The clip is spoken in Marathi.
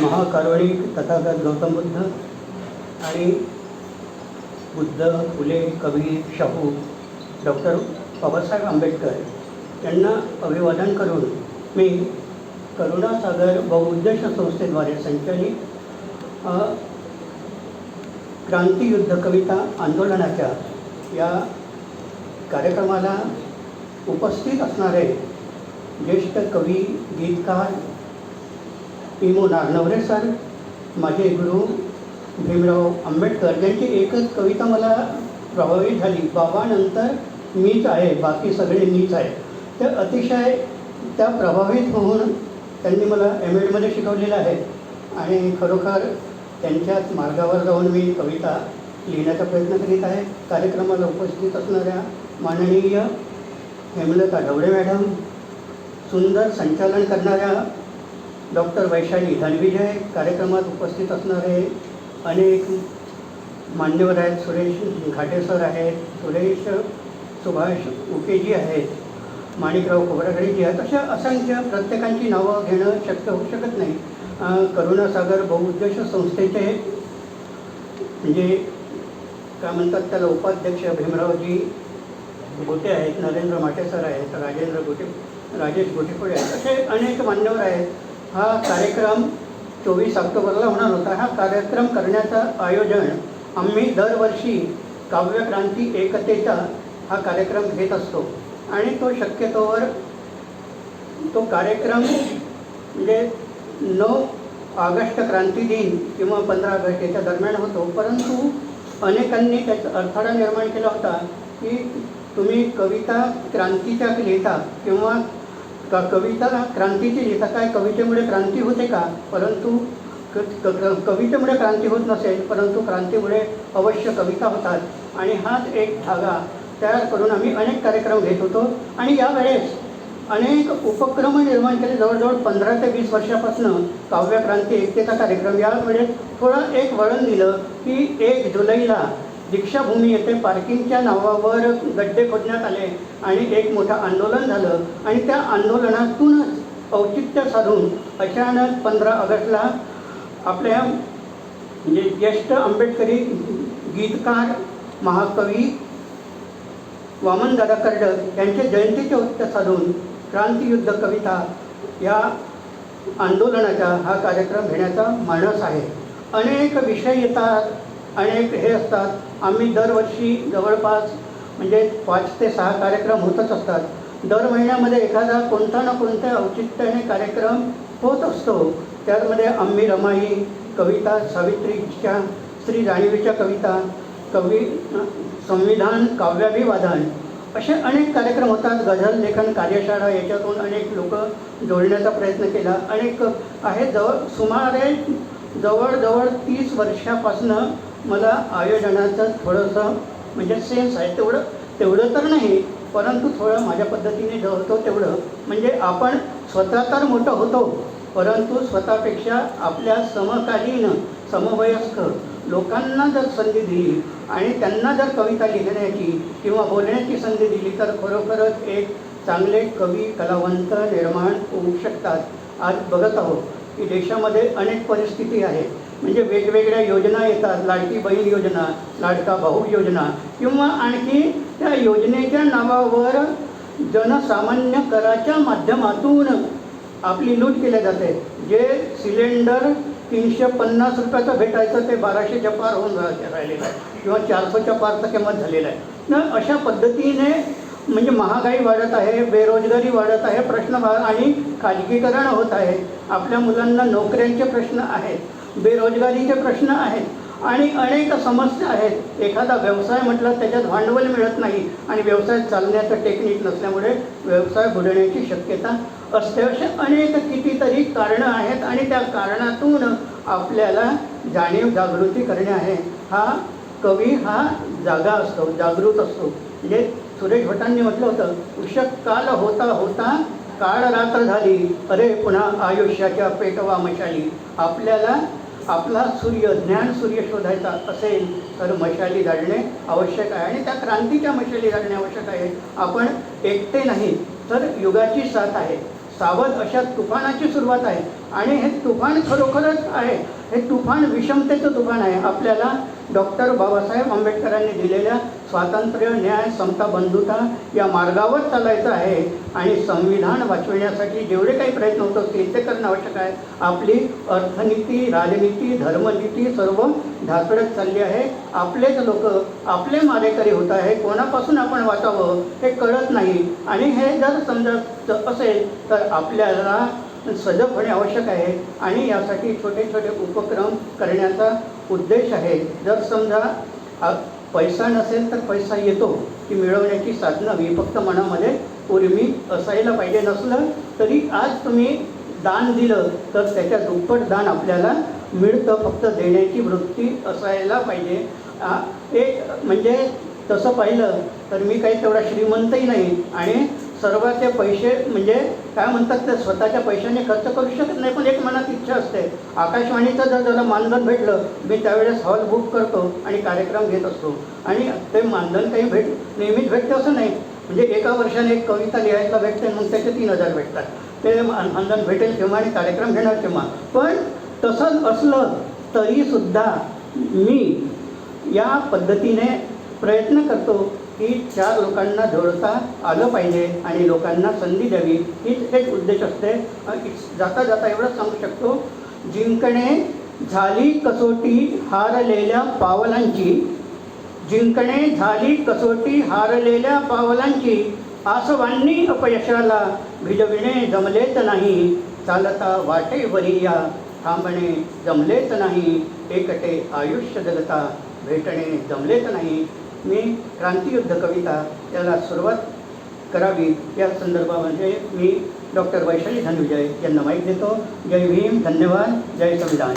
महाकारवळी तथागत गौतम बुद्ध आणि बुद्ध फुले कवी शाहू डॉक्टर बाबासाहेब आंबेडकर यांना अभिवादन करून मी करुणासागर बहुउद्देश संस्थेद्वारे संचलित क्रांतीयुद्ध कविता आंदोलनाच्या या कार्यक्रमाला उपस्थित असणारे ज्येष्ठ कवी गीतकार इमो नारनवरे सर माझे गुरु भीमराव आंबेडकर यांची एकच कविता मला प्रभावित झाली. बाबानंतर मीच आहे बाकी सगळे मीच आहे तर अतिशय त्या प्रभावित होऊन त्यांनी मला एम एडमध्ये शिकवलेलं आहे. आणि खरोखर त्यांच्याच मार्गावर जाऊन मी कविता लिहिण्याचा प्रयत्न करीत आहे. कार्यक्रमाला उपस्थित असणाऱ्या माननीय हेमलता ढवळे मॅडम सुंदर संचालन करणाऱ्या डॉक्टर वैशाली धनविजय कार्यक्रमात उपस्थित असणारे अनेक मान्यवर आहेत. सुरेश घाटे सर आहेत. सुरेश सुभाष उकेजी आहेत. माणिकराव खोबरागडेजी आहेत. अशा असंख्य प्रत्येकांची नावं घेणं शक्य होऊ शकत नाही. करुणासागर बहुउद्देश संस्थेचे म्हणजे काय म्हणतात त्याला उपाध्यक्ष भीमरावजी गोटे आहेत. नरेंद्र माटे सर आहेत. राजेंद्र गोटे राजेश गोटेपुळे आहेत. असे अनेक मान्यवर आहेत. हा कार्यक्रम चोवीस ऑक्टोबरला होणार होता. हा कार्यक्रम करण्याचं आयोजन आम्ही दरवर्षी काव्यक्रांती एकतेचा हा कार्यक्रम घेत असतो. आणि तो शक्यतोवर तो कार्यक्रम म्हणजे नऊ ऑगस्ट क्रांती दिन किंवा पंधरा ऑगस्ट याच्या दरम्यान होतो. परंतु अनेकांनी त्याचा अडथळा निर्माण केला होता की तुम्ही कविता क्रांतीच्या लिहिता किंवा का कविता क्रांतीची लिहिता काय कवितेमुळे क्रांती होते का? परंतु क- कवितेमुळे क्रांती होत नसेल परंतु क्रांतीमुळे अवश्य कविता होतात. आणि हाच एक धागा तयार करून आम्ही अनेक कार्यक्रम घेत होतो. आणि यावेळेस अनेक उपक्रम निर्माण केले. जवळजवळ पंधरा ते वीस वर्षापासून काव्यक्रांती एकतेचा कार्यक्रम यामुळे थोडं एक वळण दिलं की एक जुलैला दीक्षाभूमी येथे पार्किंगच्या नावावर गड्डे खोदण्यात आले आणि एक मोठं आंदोलन झालं. आणि त्या आंदोलनातूनच औचित्य साधून अचानक पंधरा ऑगस्टला आपल्या म्हणजे ज्येष्ठ आंबेडकरी गीतकार महाकवी वामनदादा कर्डक यांच्या जयंतीचे औचित्य साधून क्रांतियुद्ध कविता या आंदोलनाचा हा कार्यक्रम घेण्याचा मानस आहे. अनेक विषय येतात. अनेक हे असतात. आम्ही दरवर्षी जवळपास म्हणजे पाच ते सहा कार्यक्रम होतच असतात. दर महिन्यामध्ये एखादा कोणता ना कोणत्या औचित्याने कार्यक्रम होत असतो. त्यामध्ये आम्ही रमाई कविता सावित्रीच्या श्री जाणीवीच्या कविता कवी संविधान काव्याभिवादन असे अनेक कार्यक्रम होतात. गझल लेखन कार्यशाळा याच्यातून अनेक लोक जोडण्याचा प्रयत्न केला. अनेक आहे जवळ सुमारे जवळजवळ तीस वर्षापासनं मला आयोजनाचं थोडंसं म्हणजे सेन्स आहे. तेवढं तेवढं तर नाही परंतु थोडं माझ्या पद्धतीने जो होतो तेवढं. म्हणजे आपण स्वतः तर मोठं होतो परंतु स्वतःपेक्षा आपल्या समकालीन समवयस्क लोकांना जर संधी दिली आणि त्यांना जर कविता लिहिण्याची किंवा बोलण्याची संधी दिली तर खरोखरच एक चांगले कवी कलावंत निर्माण होऊ शकतात. आज बघत आहोत की देशामध्ये अनेक परिस्थिती आहे म्हणजे वेगवेगळ्या योजना येतात लाडकी बहीण योजना लाडका भाऊ योजना किंवा आणखी त्या योजनेच्या नावावर जनसामान्य कराच्या माध्यमातून आपली लूट केल्या जाते. जे सिलेंडर तीनशे पन्नास रुपयाचं भेटायचं ते बाराशेच्या पार होऊन राहिलेलं आहे. किंवा चारशेच्या पारचं किंमत झालेलं आहे. तर अशा पद्धतीने म्हणजे महागाई वाढत आहे बेरोजगारी वाढत आहे प्रश्न आणि खाजगीकरण होत आहे. आपल्या मुलांना नोकऱ्यांचे प्रश्न आहेत. बेरोजगारीचे प्रश्न आहेत आणि अनेक समस्या आहेत. एखादा व्यवसाय म्हटलं त्याच्यात भांडवल मिळत नाही आणि व्यवसाय चालण्याचं टेक्निक नसल्यामुळे व्यवसाय बुडण्याची शक्यता असते. असे अनेक कितीतरी कारणं आहेत आणि त्या कारणातून आपल्याला जाणीव जागृती करणे आहे. हा कवी हा जागा असतो जागृत असतो. म्हणजे सुरेश भटांनी म्हटलं होतं उषक काल होता होता काळ रात्र झाली. अरे पुन्हा आयुष्याच्या पेटवा मशाली. आपल्याला आपला सूर्य ज्ञान सूर्य शोधायचा असेल तर मशाली जाळणे आवश्यक आहे. आणि त्या क्रांतीच्या मशाली जाळणे आवश्यक आहे. आपण एकटे नाही तर युगाची साथ आहे. सावध अशा तुफानाची सुरुवात आहे. आणि हे तुफान खरोखरच आहे. हे तुफान विषमतेचं तुफान आहे. आपल्याला डॉक्टर बाबासाहेब आंबेडकरांनी दिलेल्या स्वातंत्र्य न्याय समता बंधुता या मार्गावर चालायचं आहे आणि संविधान वाचविण्यासाठी जेवढे काही प्रयत्न होत असतील ते करणं आवश्यक आहे. आपली अर्थनीती राजनीती धर्मनीती सर्व ढासळत चालली आहे. आपलेच लोक आपले मारेकरी होत आहे. कोणापासून आपण वाचावं हे कळत नाही. आणि हे जर समजत असेल तर आपल्याला सजग होणे आवश्यक आहे. आणि यासाठी छोटे छोटे उपक्रम करण्याचा उद्देश आहे. जर समजा पैसा नसेल तर पैसा येतो की मिळवण्याची साधनं हवी फक्त मनामध्ये उर्मी असायला पाहिजे नसलं तरी आज तुम्ही दान दिलं तर त्याच्या दुप्पट दान आपल्याला मिळतं. फक्त देण्याची वृत्ती असायला पाहिजे. एक म्हणजे तसं पाहिलं तर मी काही तेवढा श्रीमंतही नाही. आणि सर्वाचे पैसे म्हणजे काय म्हणतात ते स्वतःच्या पैशाने खर्च करू शकत नाही पण एक मनात इच्छा असते. आकाशवाणीचं जर त्याला मानधन भेटलं मी त्यावेळेस हॉल बुक करतो आणि कार्यक्रम घेत असतो. आणि ते मानधन काही भेट नेहमीच भेटते असं नाही. म्हणजे एका वर्षाने एक कविता लिहायला भेटते मग त्याचे तीन हजार भेटतात. ते मानधन भेटेल किंवा आणि कार्यक्रम घेणार किंवा पण तसंच असलं तरीसुद्धा मी या पद्धतीने प्रयत्न करतो की चार लोकांना जोडता आलं पाहिजे आणि लोकांना संधी द्यावी हीच एक उद्देश असते. जाता जाता एवढंच सांगू शकतो. जिंकणे झाली कसोटी हारलेल्या पावलांची जिंकणे झाली कसोटी हारलेल्या पावलांची आसवांनी अपयशाला भिजविणे जमलेच नाही. चालता वाटे वरिया थांबणे जमलेच नाही. एकटे आयुष्य जगता भेटणे जमलेच नाही. मी क्रांतियुद्ध कविता याला सुरुवात करावी या संदर्भामध्ये मी डॉक्टर वैशाली धनविजय यांना माहीत देतो. जय भीम धन्यवाद. जय संविधान.